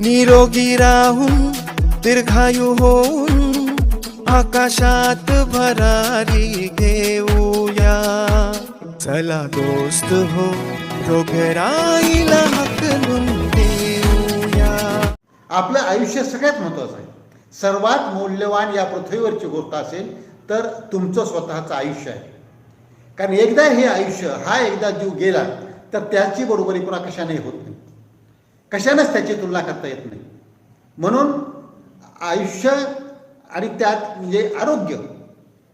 निरोगी राहून दीर्घायू होऊन आकाशात भरारी घेऊया. चला दोस्त हो रोगराईला हकलून देऊया. आपलं आयुष्य सगळ्यात महत्वाचं आहे. सर्वात मौल्यवान या पृथ्वीवरची गोष्ट असेल तर तुमचं स्वतःचं आयुष्य आहे. कारण एकदा हे आयुष्य हा एकदा जीव गेला तर त्याची बरोबरी पुन्हा कशाने होत नाही. कशानेच त्याची तुलना करता येत नाही. म्हणून आयुष्य आणि त्यात म्हणजे आरोग्य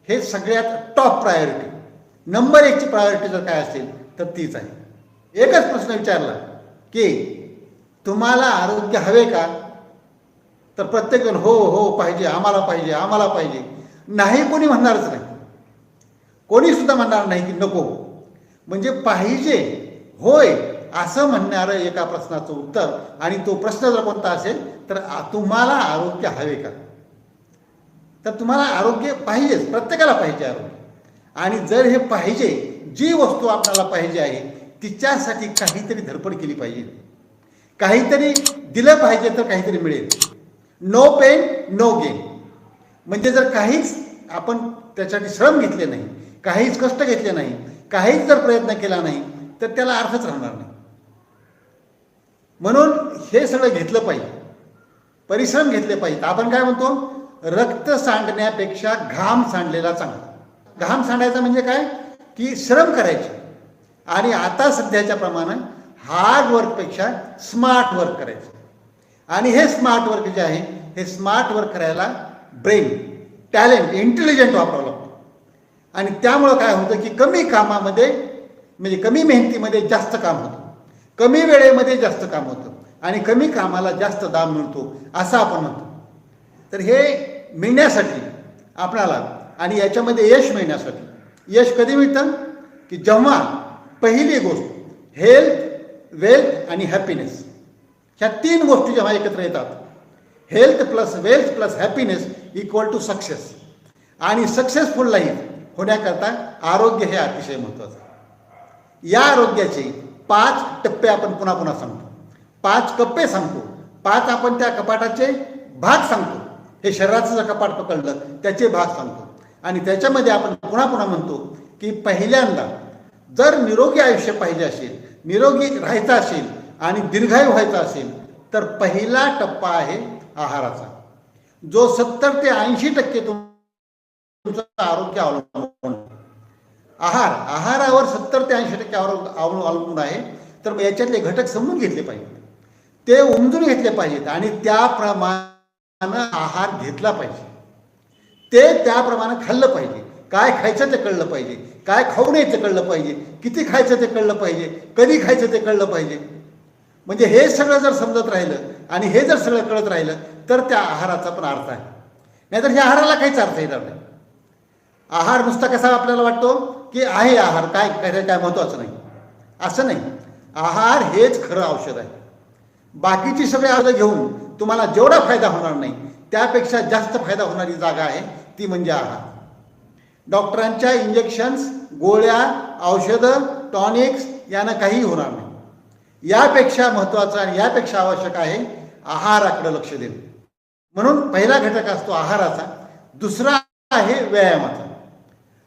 हे सगळ्यात टॉप प्रायोरिटी नंबर एकची प्रायोरिटी जर काय असेल तर तीच आहे. एकच प्रश्न विचारला की तुम्हाला आरोग्य हवे का? तर प्रत्येकजण हो हो पाहिजे आम्हाला पाहिजे आम्हाला पाहिजे. नाही कोणी म्हणणारच नाही. कोणीसुद्धा म्हणणार नाही की नको. म्हणजे पाहिजे होय असं म्हणणारं एका प्रश्नाचं उत्तर. आणि तो प्रश्न जर कोणता असेल तर तुम्हाला आरोग्य हवे का? तर तुम्हाला आरोग्य पाहिजेच प्रत्येकाला पाहिजे आरोग्य. आणि जर हे पाहिजे जी वस्तू आपल्याला पाहिजे आहे तिच्यासाठी काहीतरी धडपड केली पाहिजे. काहीतरी दिलं पाहिजे तर काहीतरी मिळेल. नो पेन नो गेन म्हणजे जर काहीच आपण त्यासाठी श्रम घेतले नाही काहीच कष्ट घेतले नाही काहीच जर प्रयत्न केला नाही तर त्याला अर्थच राहणार नाही. म्हणून हे सगळं घेतलं पाहिजे. परिश्रम घेतले पाहिजेत. आपण काय म्हणतो? रक्त सांडण्यापेक्षा घाम सांडलेला चांगला. घाम सांडायचा म्हणजे काय? की श्रम करायचे. आणि आता सध्याच्या प्रमाणात हार्ड वर्कपेक्षा स्मार्ट वर्क करायचं. आणि हे स्मार्ट वर्क जे आहे हे स्मार्ट वर्क करायला ब्रेन टॅलेंट इंटेलिजंट वापरावं लागतो. आणि त्यामुळं काय होतं की कमी कामामध्ये म्हणजे कमी मेहनतीमध्ये जास्त काम होतं. कमी वेळेमध्ये जास्त काम होतं. आणि कमी कामाला जास्त दाम मिळतो असं आपण म्हणतो. तर हे मिळण्यासाठी आपणाला आणि याच्यामध्ये यश मिळण्यासाठी यश कधी मिळतं? की जेव्हा पहिली गोष्ट हेल्थ वेल्थ आणि हॅपीनेस ह्या तीन गोष्टी जेव्हा एकत्र येतात health plus wealth plus happiness equal to success आणि सक्सेसफुल लाईफ होण्याकरता आरोग्य हे अतिशय महत्त्वाचं आहे. या आरोग्याचे पाच टप्पे आपण पुन्हा पुन्हा सांगतो. पाच कप्पे सांगतो. पाच आपण त्या कपाटाचे भाग सांगतो. हे शरीराचं जर कपाट पकडलं त्याचे भाग सांगतो. आणि त्याच्यामध्ये आपण पुन्हा पुन्हा म्हणतो की पहिल्यांदा जर निरोगी आयुष्य पाहिजे असेल निरोगी राहायचं असेल आणि दीर्घायू व्हायचा असेल तर पहिला टप्पा आहे आहाराचा. जो सत्तर ते ऐंशी टक्के तुमचं आरोग्य अवलंबून आहार आहारावर सत्तर ते ऐंशी टक्के अवलंबून अवलंबून आहे. तर याच्यातले घटक समजून घेतले पाहिजेत. ते उमजून घेतले पाहिजेत आणि त्याप्रमाणे आहार घेतला पाहिजे. ते त्याप्रमाणे खाल्लं पाहिजे. काय खायचं ते कळलं पाहिजे. काय खाऊ नये ते कळलं पाहिजे. किती खायचं ते कळलं पाहिजे. कधी खायचं ते कळलं पाहिजे. म्हणजे हे सगळं जर समजत राहिलं आणि हे जर सगळं कळत राहिलं तर त्या आहाराचा पण अर्थ आहे. नाहीतर ह्या आहाराला काहीच अर्थ येणार नाही. आहार नुसता कसा आपल्याला वाटतो? की आहे आहार काय काय काय महत्त्वाचं नाही. असं नाही. आहार हेच खरं औषध आहे. बाकीची सगळी औषधं घेऊन तुम्हाला जेवढा फायदा होणार नाही त्यापेक्षा जास्त फायदा होणारी जागा आहे ती म्हणजे आहार. डॉक्टरांच्या इंजेक्शन्स गोळ्या औषधं टॉनिक्स यानं काही होणार नाही. यापेक्षा महत्त्वाचं आणि यापेक्षा आवश्यक आहे आहाराकडे लक्ष देणं. म्हणून पहिला घटक असतो आहाराचा. दुसरा आहे व्यायामाचा.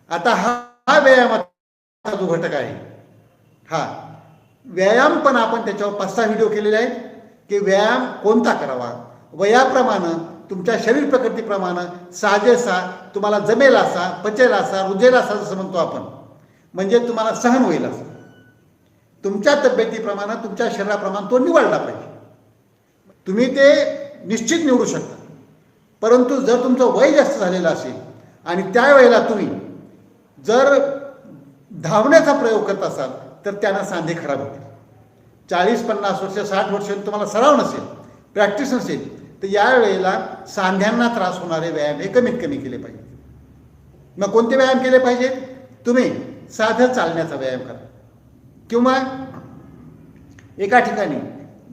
आता हा हा व्यायामाचा जो घटक आहे हा व्यायाम पण आपण त्याच्यावर पाच सहा व्हिडिओ केलेले आहेत की व्यायाम कोणता करावा? वयाप्रमाणे तुमच्या शरीर प्रकृतीप्रमाणे साजेसा तुम्हाला जमेल असा पचेल असा रुजेल असा जसं म्हणतो आपण म्हणजे तुम्हाला सहन होईल असं तुमच्या तब्येतीप्रमाणे तुमच्या शरीराप्रमाणे तो निवडला पाहिजे. तुम्ही ते निश्चित निवडू शकता. परंतु जर तुमचं वय जास्त झालेलं असेल आणि त्यावेळेला तुम्ही जर धावण्याचा प्रयोग करत असाल तर त्यांना सांधे खराब होतील. चाळीस पन्नास वर्ष साठ वर्ष तुम्हाला सराव नसेल प्रॅक्टिस नसेल तर यावेळेला सांध्यांना त्रास होणारे व्यायाम हे कमीत कमी केले पाहिजे. मग कोणते व्यायाम केले पाहिजेत तुम्ही साधं चालण्याचा व्यायाम करा. किंवा एका ठिकाणी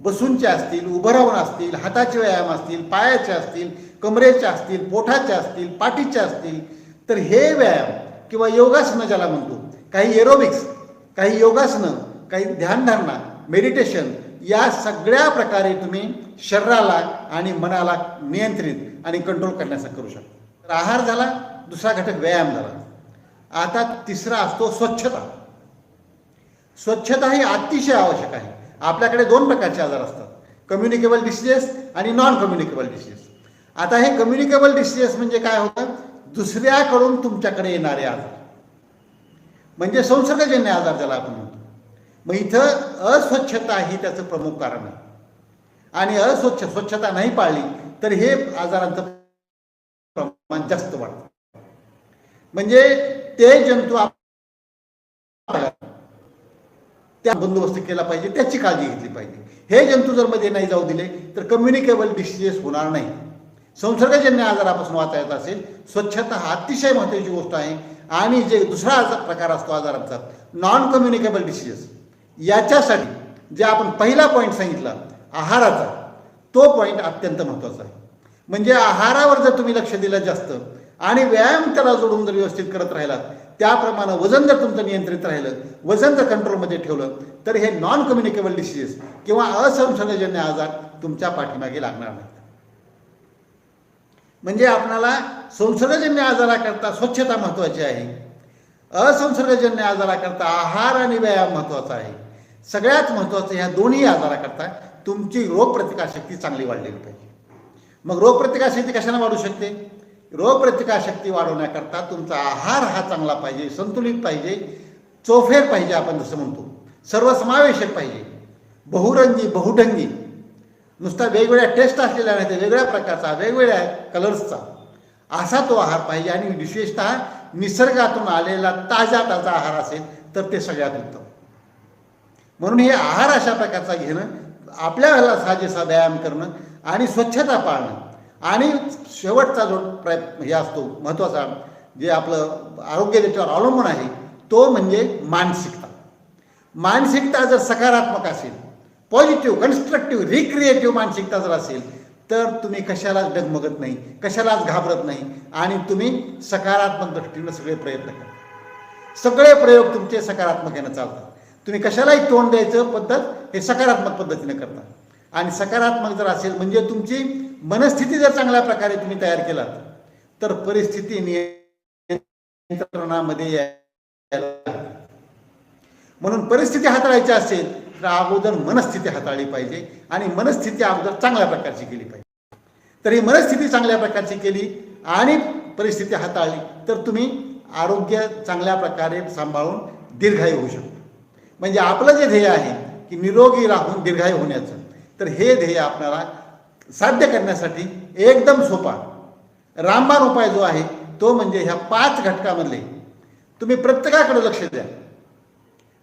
बसूनचे असतील उभं राहून असतील हाताचे व्यायाम असतील पायाचे असतील कमरेचे असतील पोठाचे असतील पाठीचे असतील तर हे व्यायाम किंवा योगासनं ज्याला म्हणतो काही एरोबिक्स काही योगासनं काही ध्यानधारणा मेडिटेशन या सगळ्या प्रकारे तुम्ही शरीराला आणि मनाला नियंत्रित आणि कंट्रोल करण्याचा करू शकता. तर आहार झाला दुसरा घटक व्यायाम झाला. आता तिसरा असतो स्वच्छता. स्वच्छता ही अतिशय आवश्यक आहे. आपल्याकडे दोन प्रकारचे आजार असतात. कम्युनिकेबल डिसीजेस आणि नॉन कम्युनिकेबल डिसीजेस आता हे कम्युनिकेबल डिसीजेस म्हणजे काय होतं? दुसऱ्याकडून तुमच्याकडे येणारे आजार. म्हणजे संसर्गजन्य आजार ज्याला आपण म्हणतो. मग इथं अस्वच्छता ही त्याचं प्रमुख कारण आहे. आणि अस्वच्छ स्वच्छता नाही पाळली तर हे आजारांचं प्रमाण जास्त वाढतं. म्हणजे ते जंतू त्या बंदोबस्त केला पाहिजे त्याची काळजी घेतली पाहिजे. हे जंतू जर मध्ये नाही जाऊ दिले तर कम्युनिकेबल डिसीजेस होणार नाही. संसर्गजन्य आजारापासून वाचायचा असेल स्वच्छता हा अतिशय महत्त्वाची गोष्ट आहे. आणि जे दुसरा आजार प्रकार असतो आजारांचा नॉन कम्युनिकेबल डिसिजेस याच्यासाठी जे आपण पहिला पॉईंट सांगितला आहाराचा तो पॉईंट अत्यंत महत्त्वाचा आहे. म्हणजे आहारावर जर तुम्ही लक्ष दिलं जास्त आणि व्यायाम त्याला जोडून जर व्यवस्थित करत राहिलात त्याप्रमाणे वजन जर तुमचं नियंत्रित राहिलं वजन जर कंट्रोलमध्ये ठेवलं तर हे नॉन कम्युनिकेबल डिसिजेस किंवा असंसर्गजन्य आजार तुमच्या पाठीमागे लागणार नाही म्हणजे आपणाला संसर्गजन्य आजाराकरता स्वच्छता महत्त्वाची आहे. असंसर्गजन्य आजाराकरता आहार आणि व्यायाम महत्त्वाचा आहे. सगळ्यात महत्त्वाचं ह्या दोन्ही आजाराकरता तुमची रोगप्रतिकारशक्ती चांगली वाढलेली पाहिजे. मग रोगप्रतिकारशक्ती कशाने वाढू शकते? रोगप्रतिकारशक्ती वाढवण्याकरता तुमचा आहार हा चांगला पाहिजे संतुलित पाहिजे चोफेर पाहिजे आपण जसं म्हणतो. सर्वसमावेशक पाहिजे. बहुरंगी बहुढंगी. नुसता वेगवेगळ्या टेस्ट असलेल्या नाही तर वेगळ्या प्रकारचा वेगवेगळ्या कलर्सचा असा तो आहार पाहिजे आणि विशेषतः निसर्गातून आलेला ताजा ताजा आहार असेल तर ते सगळ्यात उत्तम. म्हणून हे आहार अशा प्रकारचा घेणं आपल्याला साजेसा व्यायाम करणं आणि स्वच्छता पाळणं. आणि शेवटचा जो प्र हे असतो महत्त्वाचा जे आपलं आरोग्य त्याच्यावर अवलंबून आहे तो म्हणजे मानसिकता. मानसिकता जर सकारात्मक असेल पॉझिटिव्ह कन्स्ट्रक्टिव्ह रिक्रिएटिव्ह मानसिकता जर असेल तर तुम्ही कशालाच डगमगत नाही कशालाच घाबरत नाही आणि तुम्ही सकारात्मक दृष्टीनं सगळे प्रयत्न करा. सगळे प्रयोग तुमचे सकारात्मक यानं चालतात. तुम्ही कशालाही तोंड द्यायचं पद्धत हे सकारात्मक पद्धतीने करता आणि सकारात्मक जर असेल म्हणजे तुमची मनस्थिती जर चांगल्या प्रकारे तुम्ही तयार केलात तर परिस्थिती नियंत्रणामध्ये म्हणून परिस्थिती हाताळायची असेल तर अगोदर मनस्थिती हाताळली पाहिजे आणि मनस्थिती अगोदर चांगल्या प्रकारची केली पाहिजे. तर ही मनस्थिती चांगल्या प्रकारची केली आणि परिस्थिती हाताळली तर तुम्ही आरोग्य चांगल्या प्रकारे सांभाळून दीर्घायू होऊ शकतो. म्हणजे आपलं जे ध्येय आहे की निरोगी राहून दीर्घायू होण्याचं तर हे ध्येय आपल्याला साध्य करण्यासाठी एकदम सोपा. रामबाण उपाय जो आहे तो म्हणजे ह्या पाच घटकामधले तुम्ही प्रत्येकाकडे लक्ष द्या.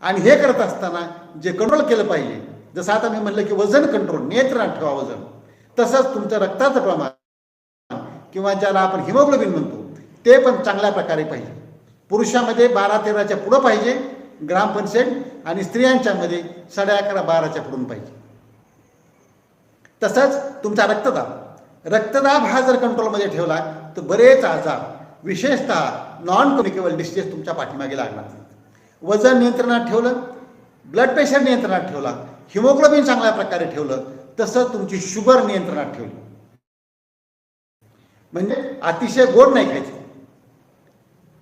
आणि हे करत असताना जे कंट्रोल केलं पाहिजे जसं आता मी म्हणलं की वजन कंट्रोल नियंत्रणात ठेवा वजन. तसंच तुमचं रक्ताचं प्रमाण किंवा ज्याला आपण हिमोग्लोबिन म्हणतो ते पण चांगल्या प्रकारे पाहिजे. पुरुषामध्ये बारा तेराच्या पुढं पाहिजे ग्राम आणि स्त्रियांच्यामध्ये साडे अकरा बाराच्या पुढून पाहिजे. तसंच तुमचा रक्तदाब. रक्तदाब हा जर कंट्रोलमध्ये ठेवला तर बरेच आजार विशेषतः नॉन कम्युनिकेबल डिस्टेस तुमच्या पाठीमागे लागणार. वजन नियंत्रणात ठेवलं ब्लड प्रेशर नियंत्रणात ठेवला हिमोग्लोबिन चांगल्या प्रकारे ठेवलं तसं तुमची शुगर नियंत्रणात ठेवली. म्हणजे अतिशय गोड नाही खायचं.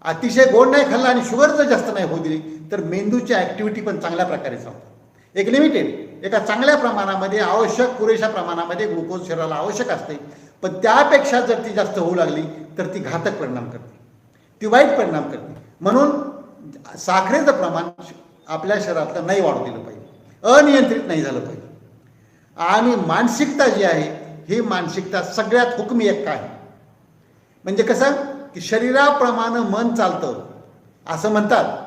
अतिशय गोड नाही खाल्लं आणि शुगर जर जास्त नाही होऊ दिली तर मेंदूची ॲक्टिव्हिटी पण चांगल्या प्रकारे चालते. एक लिमिटेड एका चांगल्या प्रमाणामध्ये आवश्यक पुरेशा प्रमाणामध्ये ग्लुकोज शरीराला आवश्यक असते. पण त्यापेक्षा जर ती जास्त होऊ लागली तर ती घातक परिणाम करते. ती वाईट परिणाम करते. म्हणून साखरेचं प्रमाण आपल्या शरीरातलं नाही वाढू दिलं पाहिजे. अनियंत्रित नाही झालं पाहिजे. आणि मानसिकता जी आहे ही मानसिकता सगळ्यात हुकमी एक आहे. म्हणजे कसं? की शरीराप्रमाणे मन चालतं. असं म्हणतात.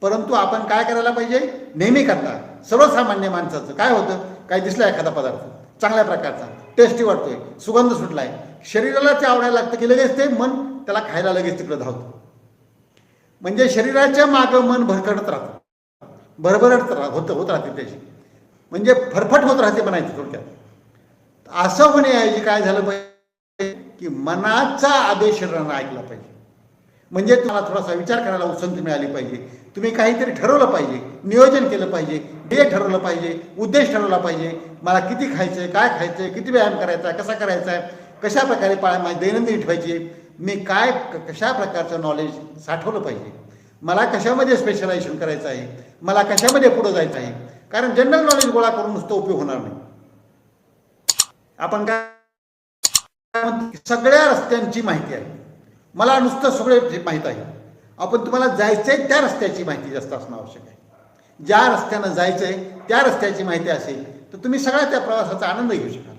परंतु आपण काय करायला पाहिजे? नेहमी करता. सर्वसामान्य माणसाचं काय होतं? काय दिसलं एखादा पदार्थ. चांगल्या प्रकारचा. टेस्टी वाटतोय. सुगंध सुटलाय. शरीराला ते आवडायला लागतं की लगेच ते मन त्याला खायला लगेच तिकडं धावतं. म्हणजे शरीराच्या मागं मन भरकडत राहतं. भरभरट राह होतं होत राहते त्याची. म्हणजे फरफट होत राहते म्हणायचं थोडक्यात. असं होण्याऐवजी काय झालं पाहिजे? की मनाचा आदेश शरीरानं ऐकला पाहिजे. म्हणजे तुम्हाला थोडासा विचार करायला उत्संती मिळाली पाहिजे. तुम्ही काहीतरी ठरवलं पाहिजे. नियोजन केलं पाहिजे. ध्येय ठरवलं पाहिजे. उद्देश ठरवला पाहिजे. मला किती खायचं आहे काय खायचं आहे किती व्यायाम करायचा आहे कसा करायचा आहे कशा प्रकारे पाळ माझी दैनंदिन ठेवायची मी काय कशा प्रकारचं नॉलेज साठवलं पाहिजे? मला कशामध्ये स्पेशलायझेशन करायचं आहे? मला कशामध्ये पुढं जायचं आहे? कारण जनरल नॉलेज गोळा करून नुसतं उपयोग होणार नाही. आपण काय सगळ्या रस्त्यांची माहिती आहे. मला नुसतं सगळे माहीत आहे. आपण तुम्हाला जायचं आहे त्या रस्त्याची माहिती जास्त असणं आवश्यक आहे. ज्या रस्त्यानं जायचं आहे त्या रस्त्याची माहिती असेल तर तुम्ही सगळ्या त्या प्रवासाचा आनंद घेऊ शकाल.